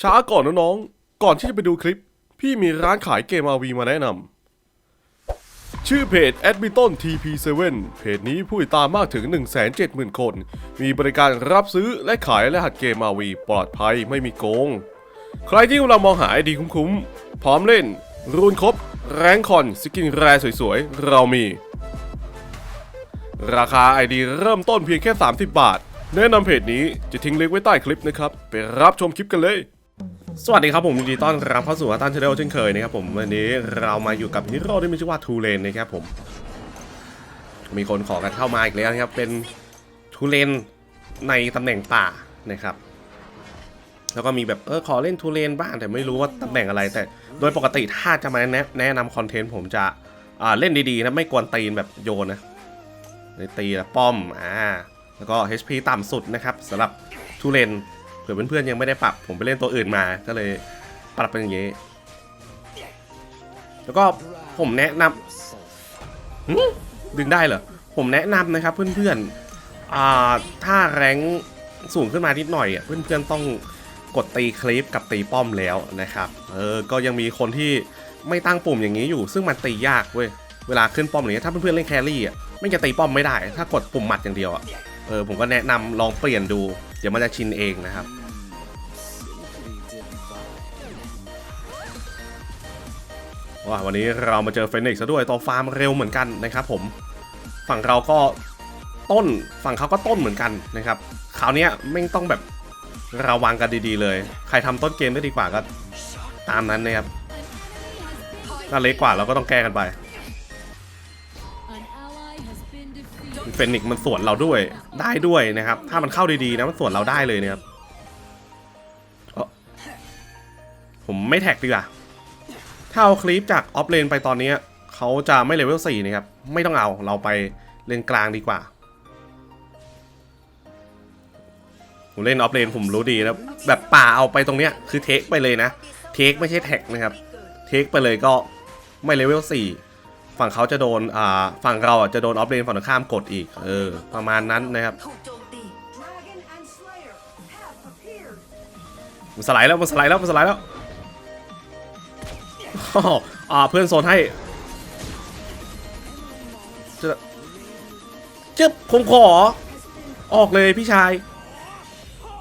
ช้าก่อนนะน้อง ก่อนที่จะไปดูคลิป พี่มีร้านขายเกม RV มาแนะนำ ชื่อเพจ a d m i t o n TP7 เพจนี้ผู้ติดตามมากถึง 170,000 คน มีบริการรับซื้อและขายรหัสเกม RV ปลอดภัยไม่มีโกง ใครที่กำลังมองหาไอดีคุ้มๆ พร้อมเล่น รูนครบ แรงคอน สกินแรสวยๆ เรามี ราคาไอดีเริ่มต้นเพียงแค่ 30 บาทแนะนำเพจนี้จะทิ้งลิงก์ไว้ใต้คลิปนะครับ ไปรับชมคลิปกันเลย สวัสดีครับผมยินดีต้อนรับเข้าสู่อาตันชาแนลเช่นเคยนะครับผมวันนี้เรามาอยู่กับฮีโร่ที่มีชื่อว่าทูเลนนะครับผม มีคนขอกันเข้ามาอีกแล้วนะครับเป็นทูเลนในตำแหน่งป่านะครับ แล้วก็มีแบบเออขอเล่นทูเลนบ้างแต่ไม่รู้ว่าตำแหน่งอะไร แต่โดยปกติถ้าจะมาแนะแนะนำคอนเทนต์ผมจะอ่าเล่นดีๆนะไม่กวนตีนแบบโยนนะเลยตีแล้วป้อมอ่าแล้วก็ HP ต่ำสุดนะครับสำหรับทูเลน ผื่อเพื่อนๆยังไม่ได้ปรับ ผมไปเล่นตัวอื่นมาก็เลยปรับเป็นอย่างนี้ แล้วก็ผมแนะนำดึงได้เหรอ ผมแนะนำนะครับ เพื่อนๆถ้าแรงสูงขึ้นมานิดหน่อยเพื่อนๆต้องกดตีคลิปกับตีป้อมแล้วนะครับ เออ ก็ยังมีคนที่ไม่ตั้งปุ่มอย่างนี้อยู่ ซึ่งมันตียากเว้ย เวลาขึ้นป้อมอย่างเงี้ยถ้าเพื่อนๆเล่นแครี่อะไม่จะตีป้อมไม่ได้ ถ้ากดปุ่มหมัดอย่างเดียวอะ เออ ผมก็แนะนำลองเปลี่ยนดู เดี๋ยวมันจะชินเองนะครับ ว่าวันนี้เรามาเจอเฟนิกซ์ด้วยตัวฟาร์มเร็วเหมือนกันนะครับผมฝั่งเราก็ต้นฝั่งเขาก็ต้นเหมือนกันนะครับคราวนี้ไม่ต้องแบบระวังกันดีๆเลย ใครทำต้นเกมได้ดีกว่าก็ตามนั้นนะครับถ้าเล็กกว่าเราก็ต้องแก้กันไปเฟนิกซ์มันสวนเราด้วยได้ด้วยนะครับ ถ้ามันเข้าดีๆนะมันสวนเราได้เลยนะครับผมไม่แท็กดีกว่า ถ้าเอาคลิปจากออฟเลนไปตอนนี้เขาจะไม่เลเวล4นะครับ ไม่ต้องเอาเราไปเลนกลางดีกว่า ผมเล่นออฟเลนผมรู้ดีนะแบบป่าเอาไปตรงเนี้ยคือเทคไปเลยนะ เทคไม่ใช่แท็กนะครับ เทคไปเลยก็ไม่เลเวล4ฝั่งเขาจะโดนอ่าฝั่งเราอะจะโดนออฟเลนฝั่งตรงข้ามกดอีก เออ ประมาณนั้นนะครับถูกโจมตี Dragon and Slayer have appeared. มันสไลด์แล้วมันสไลด์แล้วมันสไลด์แล้ว อ่าเพื่อนโซนให้จะจึ๊บผมขอ ออกเลยพี่ชาย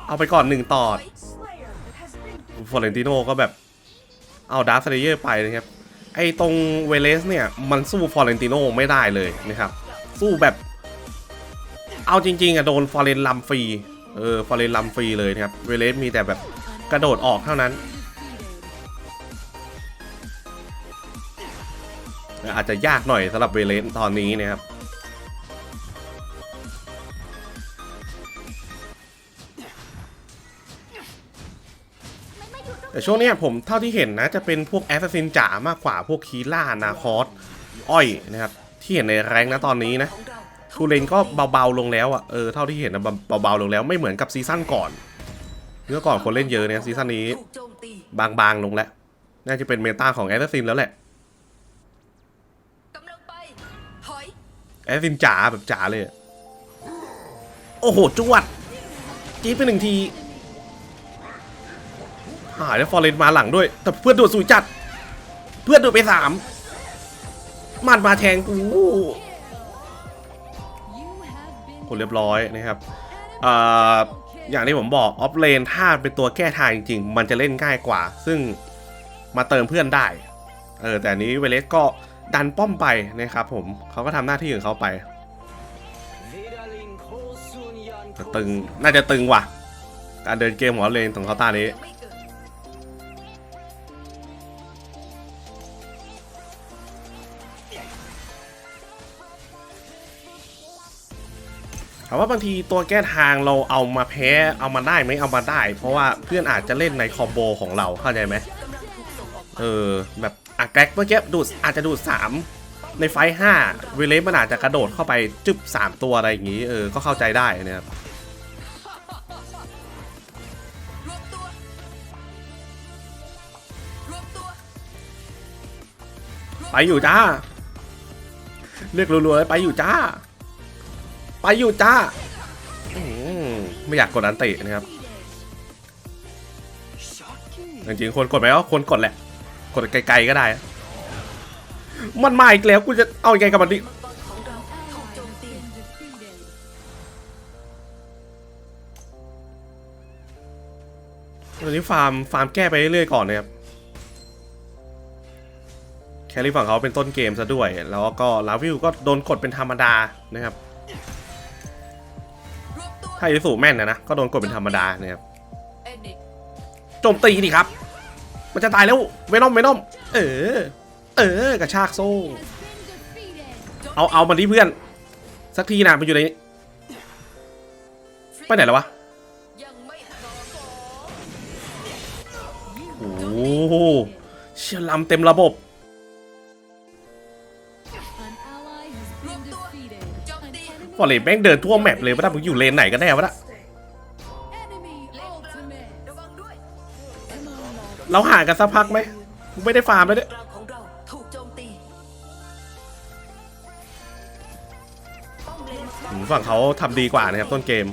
เอาไปก่อนหนึ่งตอด Slayer has been ฟอเรนติโนก็แบบ เอาดาร์คเซเยอร์ไปนะครับ ไอ้ตรงเวเลสเนี่ย มันสู้ฟอเรนติโนไม่ได้เลยนะครับ สู้แบบ เอาจริง ๆอะโดนฟอเรนลัมฟรี เออ ฟอเรนลัมฟรีเลยนะครับ เวเลสมีแต่แบบกระโดดออกเท่านั้น อาจจะยากหน่อยสำหรับเวเลสตอนนี้นะครับแต่ช่วงนี้ผมเท่าที่เห็นนะจะเป็นพวกแอสซัสซินจ๋ามากกว่าพวกคีล่านาคอสอ้อยนะครับ ที่เห็นในแรงนะตอนนี้นะของเราทูเลนก็เบาๆลงแล้วอะเออเท่าที่เห็นนะเบาๆลงแล้วไม่เหมือนกับซีซั่นก่อนเมื่อก่อนคนเล่นเยอะเนี่ยซีซั่นนี้ บางๆลงแล้ว น่าจะเป็นเมตาของแอสซัสซินแล้วแหละ แอสซินจ๋าแบบจ๋าเลย โอ้โหจวด จี๊ดไปหนึ่งทีหายแล้วฟอร์เรนมาหลังด้วย แต่เพื่อนโดดสูจัด เพื่อนโดดไปสามมันมาแทงกูผลเรียบร้อยนะครับออย่างที่ผมบอกออฟเลนถ้าเป็นตัวแก้ทางจริง ๆ มันจะเล่นง่ายกว่า ซึ่งมาเติมเพื่อนได้ เออแต่นนี้เวเลสก็ ดันป้อมไปนะครับผมเขาก็ทำหน้าที่ของเขาไปตึงน่าจะตึงว่ะ การเดินเกมของออฟเลนของเขาตานี้ยถามว่าบางทีตัวแก้ทางเราเอามาแพ้เอามาได้ไหมเอามาได้ เพราะว่าเพื่อนอาจจะเล่นในคอมโบของเราเข้าใจไหมเออแบบ อะแกรกเมื่อกี้ดูดอาจจะดูดสามในไฟห้าเวเลฟมันอาจจะกระโดดเข้าไปจึบสามตัวอะไรอย่างงี้เออก็เข้าใจได้นะครับไปอยู่จ้า เรียกรัวๆเลยไปอยู่จ้า ไปอยู่จ้าไม่อยากกดอันตินะครับ จริงๆควรกดไหมว่าควรกดแหละ กดไกลๆก็ได้ มันมาอีกแล้วกูจะเอายังไงกับมันดิมังกรของเราถูกโจมตี Been defeated. ตอนนี้ฟาร์มฟาร์มแก้ไปเรื่อยๆก่อนนะครับแครี่ฝั่งเขาเป็นต้นเกมซะด้วย แล้วก็ลาวิวก็โดนกดเป็นธรรมดานะครับ ถ้าอิสุแม่นนะนะก็โดนกดเป็นธรรมดานะครับโจมตีดิครับ มันจะตายแล้วเวนอมเวนอมเออ เออกระชากโซ่ Has been defeated. เอาเอามาดิเพื่อน สักทีนะมันอยู่ในนี้ไปไหนแล้ววะยังไม่พร้อมโอ้โหเชี่ยลำเต็มระบบ An ally has been defeated. An enemy ฟอร์เรสแม่งเดินทั่วแมปเลยว่าถ้ามึงอยู่เลนไหนกันแน่วะนะ เราห่างกันสักพักไหมกูไม่ได้ฟาร์มแล้วเนี่ยของเราถูกโจมตีป้อมเลนอืมฝั่งเขาทำดีกว่านะครับ ต้นเกม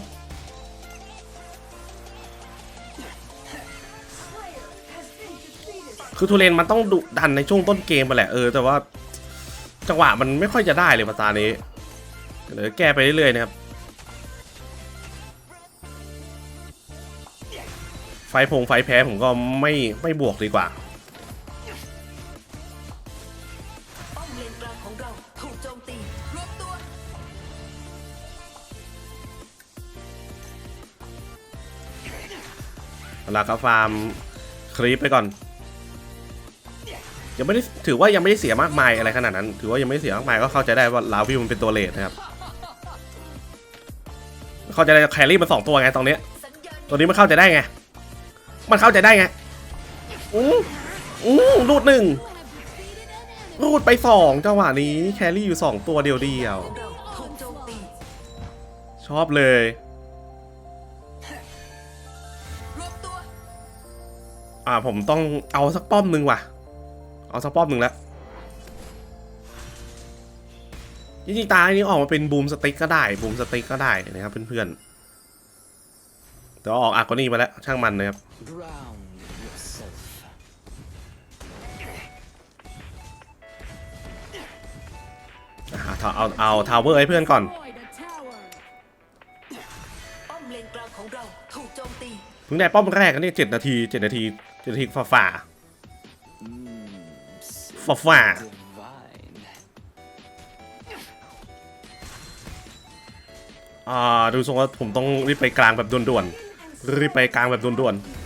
คือทูเรนมันต้องดุดันในช่วงต้นเกมมาแหละเออแต่ว่า จังหวะมันไม่ค่อยจะได้เลยภาษานี้เดี๋ยวแก้ไปเรื่อยๆนะครับ ฟพงไฟแพ้ผมก็ไม่ไม่บวกดีกว่าป้อมเลนกลางของเราถูกโจมตีรวมตัวเวลาก็ฟาร์มครีปไปก่อน ยังไม่ได้ถือว่ายังไม่ได้เสียมากมายอะไรขนาดนั้น ถือว่ายังไม่ได้เสียมากมายก็เข้าใจได้ว่าลาวิวมันเป็นตัวเลทนะครับ เข้าใจได้แครี่มันสองตัวไงตรงเนี้ยสัญญาณตัวนี้มันเข้าใจได้ไง มันเข้าใจได้ไงอู้อู้รูดหนึ่งรูดไปสองจังหวะนี้ แครี่อยู่สองตัวเดียวเดียว ชอบเลย อ่าผมต้องเอาสักป้อมหนึ่งว่ะ เอาสักป้อมหนึ่งแล้วจริงๆตาอันนี้ออกมาเป็นบูมสติ๊กก็ได้ บูมสติ๊กก็ได้นะครับเพื่อนๆแต่ว่าออกอากอนี่มาแล้วช่างมันนะครับ Ground yourself. อ่าเอาเอาเอาทาวเวอร์ให้เพื่อนก่อน Destroyed a tower. ป้อมเลนกลางของเราถูกโจมตีเพิ่งได้ป้อมแรกกันเนี่ยเจ็ดนาทีเจ็ดนาทีเจ็ดนาทีฝ่าฝ่า Mm, ฝ่าฝ่า divine. อ่าดูทรงว่าผมต้องรีบไปกลางแบบด่วนๆรีบไปกลางแบบด่วนร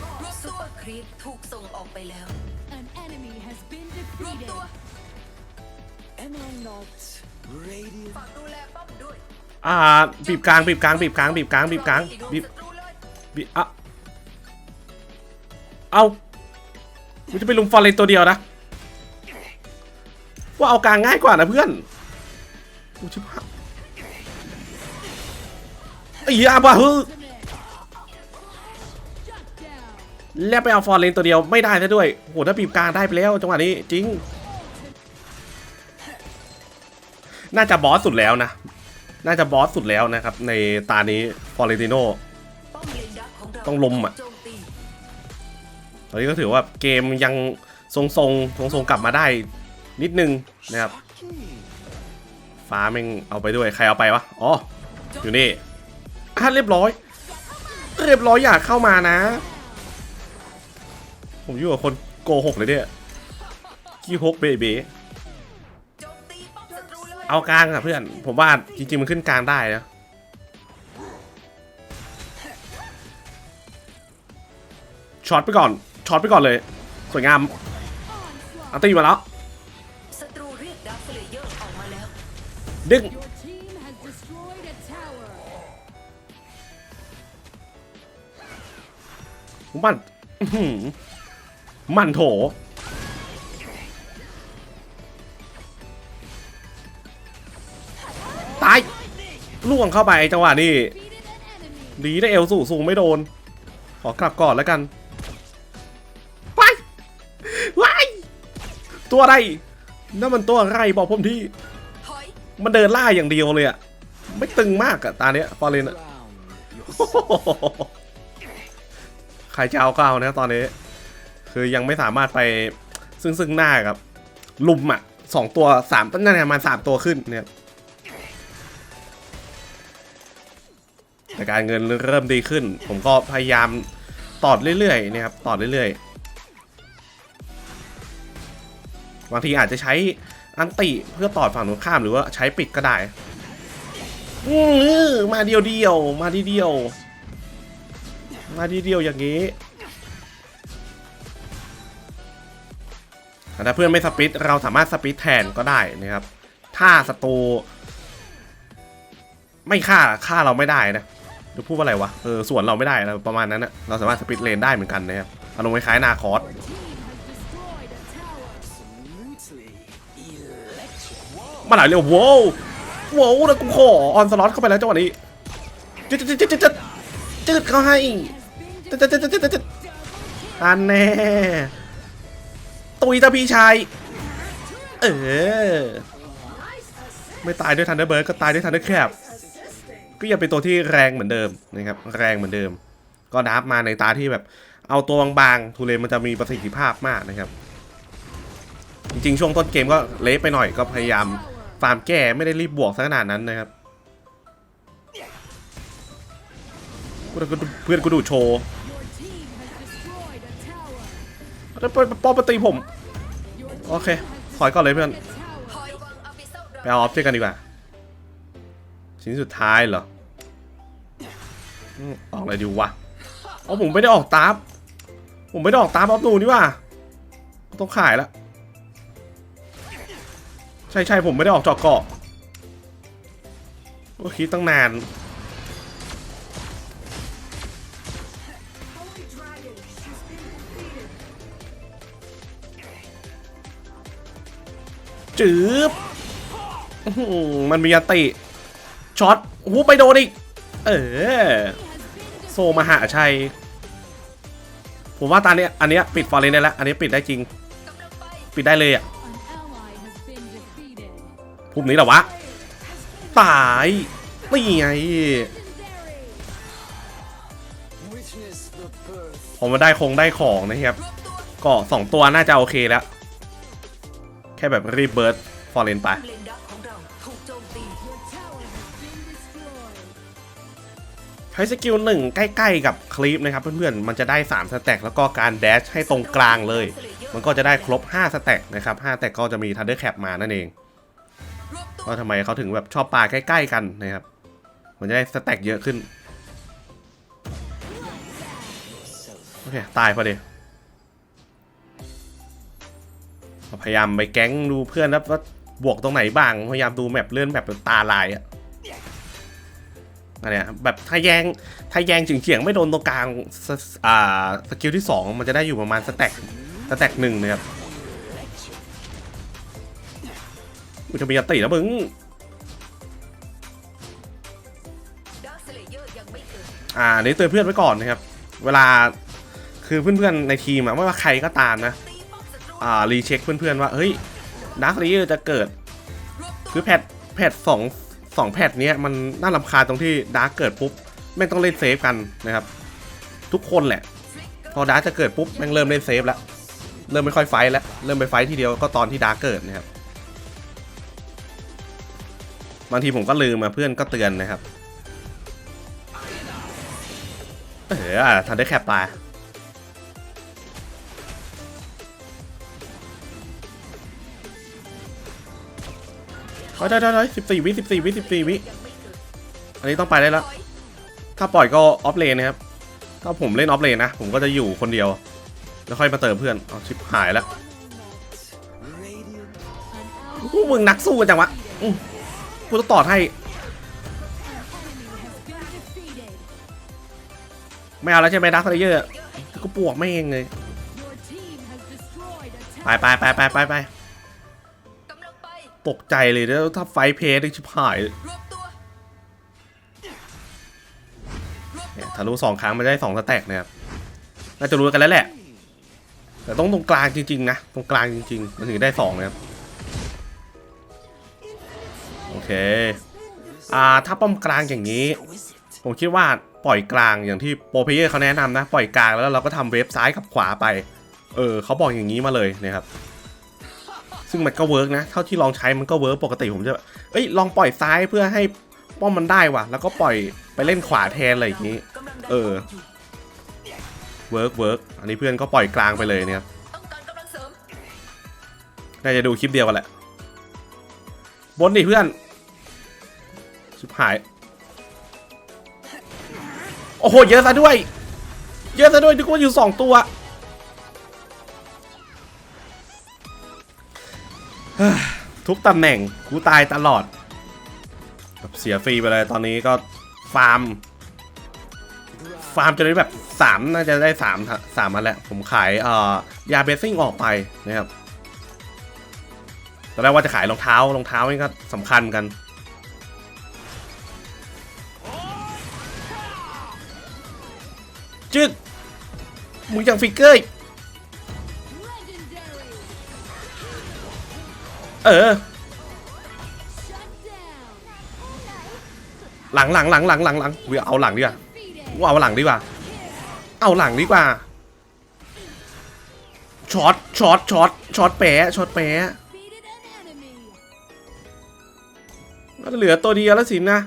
อ่าบีบกลางบีบกลางบีบกลางบีบกลางบีบกลางบีบศัตรูเลยบีอะเอากูจะไปลุมฟอร์เรนตัวเดียวนะว่าเอากลางง่ายกว่านะเพื่อนกูชิบหายไอ้ยาบ้าฮึแล้วไปเอาฟอร์เรนตัวเดียวไม่ได้ซะด้วยโหถ้าบีบกลางได้ไปแล้วจังหวะนี้จริง น่าจะบอสสุดแล้วนะ น่าจะบอสสุดแล้วนะครับ ในตานี้ฟอร์เรติโนต้องลมอะตอนนี้ก็ถือว่าเกมยังทรงทรงทรงทรงกลับมาได้นิดนึงนะครับ ฟ้าแม่งเอาไปด้วยใครเอาไปวะอ๋ออยู่นี่อะเรียบร้อย เรียบร้อยอยากเข้ามานะ ผมอยู่กับคนโกหกเลยเนี่ยกี้ฮกเบเบ เอากลางอะเพื่อน ผมว่าจริงๆมันขึ้นกลางได้นะช็อตไปก่อนช็อตไปก่อนเลย สวยงามอัตีมาแล้วดึงมันมันโถายล่วงเข้าไปจังหวะนี้ดีได้เอลสูงสูงไม่โดน ขอกลับก่อนแล้วกันว้ายว้ายตัวอะไรนั่นมันตัวอะไรบอกผมที่ มันเดินล่าอย่างเดียวเลยอะไม่ตึงมากอะตาเนี้ยฟอรเรนอะใครจะเอาก็เอานะตอนนี้ คือยังไม่สามารถไปซึ่งซึ่งหน้ากับ ลุมอะสองตัวสามนั่นประมาณสามตัวขึ้นเนี่ย แต่การเงินเริ่มดีขึ้น ผมก็พยายามตอดเรื่อยๆนะครับตอดเรื่อยๆบางทีอาจจะใช้อันติเพื่อตอดฝั่งตรงข้ามหรือว่าใช้ปิดก็ได้อือมาเดียวเดียวๆมาทีเดียว มาทีเดียวอย่างนี้ถ้าเพื่อนไม่สปิดเราสามารถสปิดแทนก็ได้นะครับ ถ้าศัตรูไม่ฆ่าฆ่าเราไม่ได้นะ จะพูดว่าอะไรวะ เออส่วนเราไม่ได้อะประมาณนั้นนะเราสามารถสปิดเลนได้เหมือนกันนะครับอารมณ์คล้ายๆนาคอสมาหลายเร็วโว้วโว้วแล้วกูขอออนสล็อตเข้าไปแล้วจังหวะนี้จึ๊ดจึ๊ดจึ๊ดจึ๊ดจึ๊ดเขาให้จึ๊ดจึ๊ดจึ๊ดจึ๊ดจึ๊ดอันแน่ตุยตาพี่ชายเออไม่ตายด้วยทันเดอร์เบิร์ดก็ตายด้วยทันเดอร์แคบ ก็ยังเป็นตัวที่แรงเหมือนเดิมนะครับแรงเหมือนเดิม ก็ดับมาในตาที่แบบ เอาตัวบางๆทูเลมันจะมีประสิทธิภาพมากนะครับ จริงๆ ช่วงต้นเกมก็เละไปหน่อยก็พยายามฟาร์มแก้ไม่ได้รีบบวกซะขนาดนั้นนะครับเพื่อนกูเพื่อนกูดูโชว์แล้วป้อมปตีผม โอเคถอยก่อนเลยเพื่อน ไปเอาออฟเจกันดีกว่า ชิ้นสุดท้ายเหรอ ออกอะไรดีวะอ๋อผมไม่ได้ออกตามผมไม่ได้ออกตามออฟนูนี่ว่า ต้องขายแล้วใช่ใช่ผมไม่ได้ออกจอกเกาะก็คิดตั้งนาน จืบมันมีอติ ช็อตหูไปโดนอีก เออ โซมหาชัย ผมว่าตอนเนี้ยอันนี้ปิดฟอร์เรนได้แล้ว อันนี้ปิดได้จริง ปิดได้เลยอะภูมินี้เหรอวะ ตายนี่ไงผมมาได้คงได้ของนะครับ ก็สองตัวน่าจะโอเคแล้ว แค่แบบรีเบิร์ดฟอร์เรนไป ช้สกิลหนึ่งใกล้ๆกับคลิปนะครับ เพื่อนๆ มันจะได้ 3 สแต็กแล้วก็การแดชให้ตรงกลางเลย มันก็จะได้ครบ 5 สแต็กนะครับ5สแต็กก็จะมีทันเดอร์แคปมานั่นเองว่าทำไมเขาถึงแบบชอบปลาใกล้ๆกันนะครับ มันจะได้สแต็กเยอะขึ้น โอเค ตายพอดีพยายามไปแก๊งดูเพื่อนนะว่าบวกตรงไหนบ้าง พยายามดูแมปเลื่อนแบบตาลายอะ อันเนี้ยแบบถ้าแยงถ้าแยงเฉียงๆไม่โดนตรงกลางสอ่าสกิลที่ 2 มันจะได้อยู่ประมาณสแต็กสแต็กหนึ่งนะครับกูจะมีอันติแล้วมึงอ่านี้เตือนเพื่อนไว้ก่อนนะครับ เวลาคือเพื่อนๆในทีมอะไม่ว่าใครก็ตามนะตีป้อมศัตรูอ่ารีเช็คเพื่อนๆว่า เฮ้ยดาร์คเลเยอร์จะเกิด คือแพทแพทสอง สองแพทเนี้ยมันน่ารำคาตรงที่ดาร์กเกิดปุ๊บแม่งต้องเล่นเซฟกันนะครับ ทุกคนแหละ พอดาร์กจะเกิดปุ๊บแม่งเริ่มเล่นเซฟแล้ว เริ่มไม่ค่อยไฟแล้ว เริ่มไปไฟท์ทีเดียวก็ตอนที่ดาร์กเกิดนะครับ บางทีผมก็ลืมมาเพื่อนก็เตือนนะครับ เออทันได้แคปตา เฮ้ยได้ได้ได้สิบสี่วิสิบสี่วิสิบสี่วิ อันนี้ต้องไปได้แล้ว ถ้าปล่อยก็ออฟเลนนะครับ ถ้าผมเล่นออฟเลนนะ ผมก็จะอยู่คนเดียว แล้วค่อยมาเติมเพื่อนเอาชิบหายแล้ว radiant An พวกมึงนักสู้กันจังวะกูต้องต่อให้ ไม่เอาแล้วใช่ไหมดักเลเยอร์ก็ปวกไม่เองเลย ไปไปไปไปไปไป ตกใจเลยแล้วถ้าไฟเพย์ได้ชิบหายเนี่ยทะลุสองครั้งมันได้สองสแต็กนะครับน่าจะรู้กันแล้วแหละ แต่ต้องตรงกลางจริงๆนะตรงกลางจริงๆ มันถึงได้สองนะครับโอเคอ่าถ้าป้อมกลางอย่างนี้ ผมคิดว่าปล่อยกลางอย่างที่โปรเพเยอร์เขาแนะนำนะ ปล่อยกลางแล้วเราก็ทำเวฟซ้ายกับขวาไป เออเขาบอกอย่างนี้มาเลยนะครับ ซึ่งมันก็เวิร์กนะ เท่าที่ลองใช้มันก็เวิร์กปกติผมจะเอ้ยลองปล่อยซ้ายเพื่อให้ป้อมมันได้ว่ะ แล้วก็ปล่อยไปเล่นขวาแทนอะไรอย่างนี้ เออเวิร์กเวิร์กอันนี้เพื่อนก็ปล่อยกลางไปเลยเนี่ยครับต้องการกำลังเสริมน่าจะดูคลิปเดียวกันแหละ บนดิเพื่อนชิบหาย โอ้โห เยอะซะด้วย เยอะซะด้วยนึกว่าอยู่สองตัว ทุกตำแหน่งกูตายตลอดแบบเสียฟรีไปเลยตอนนี้ก็ฟาร์ม ฟาร์มจะได้แบบสามน่าจะได้สามสามมาแล้ว ผมขายเอ่อยาเบสซิ่งออกไปนะครับตอนแรกว่าจะขายรองเท้ารองเท้านี่ก็สำคัญกันจึกมึงยังฟิกเกอร์ เออ หลังหลังหลังหลังหลังหลังกูเอาหลังดีกว่ากูเอาหลังดีกว่า เอาหลังดีกว่า ช็อต ช็อต ช็อต ช็อตแปะช็อตแปะก็เหลือตัวเดียวแล้วสินะ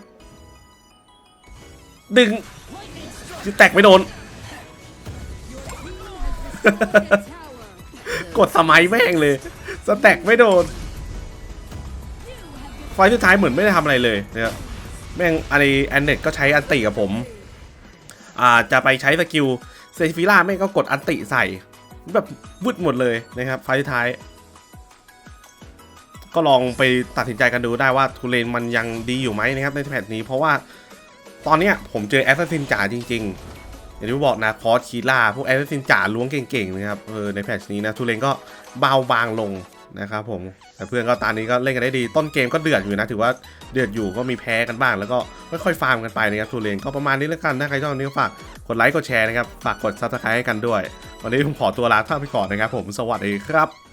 ดึงแตกไม่โดน กดสมัยแม่งเลย สแต็กไม่โดน ไฟสุดท้ายเหมือนไม่ได้ทำอะไรเลยนะครับแม่งอันนี้แอนเน็ตก็ใช้อันติกับผม อ่าจะไปใช้สกิลเซฟิล่าแม่งก็กดอันติใส่ แบบวึดหมดเลยนะครับ ไฟสุดท้าย ก็ลองไปตัดสินใจกันดูได้ว่าทูเลนมันยังดีอยู่ไหมนะครับในแพทนี้ เพราะว่าตอนเนี้ยผมเจอแอสซัสซินจ๋าจริงๆอย่างที่บอกนะคอสคีล่าพวกแอสซัสซินจ๋าล้วงเก่งๆนะครับเออในแพทนี้นะทูเลนก็เบาบางลง นะครับผมแต่เพื่อนก็ตอนนี้ก็เล่นกันได้ดี ต้นเกมก็เดือดอยู่นะ ถือว่าเดือดอยู่ก็มีแพ้กันบ้าง แล้วก็ค่อยๆฟาร์มกันไปนะครับทูเลนก็ประมาณนี้แล้วกันถ้าใครชอบนี้ก็ฝากกดไลค์กดแชร์นะครับฝากกดซับสไครต์ให้กันด้วย วันนี้ผมขอตัวลาท่านไปก่อนนะครับผมสวัสดีครับ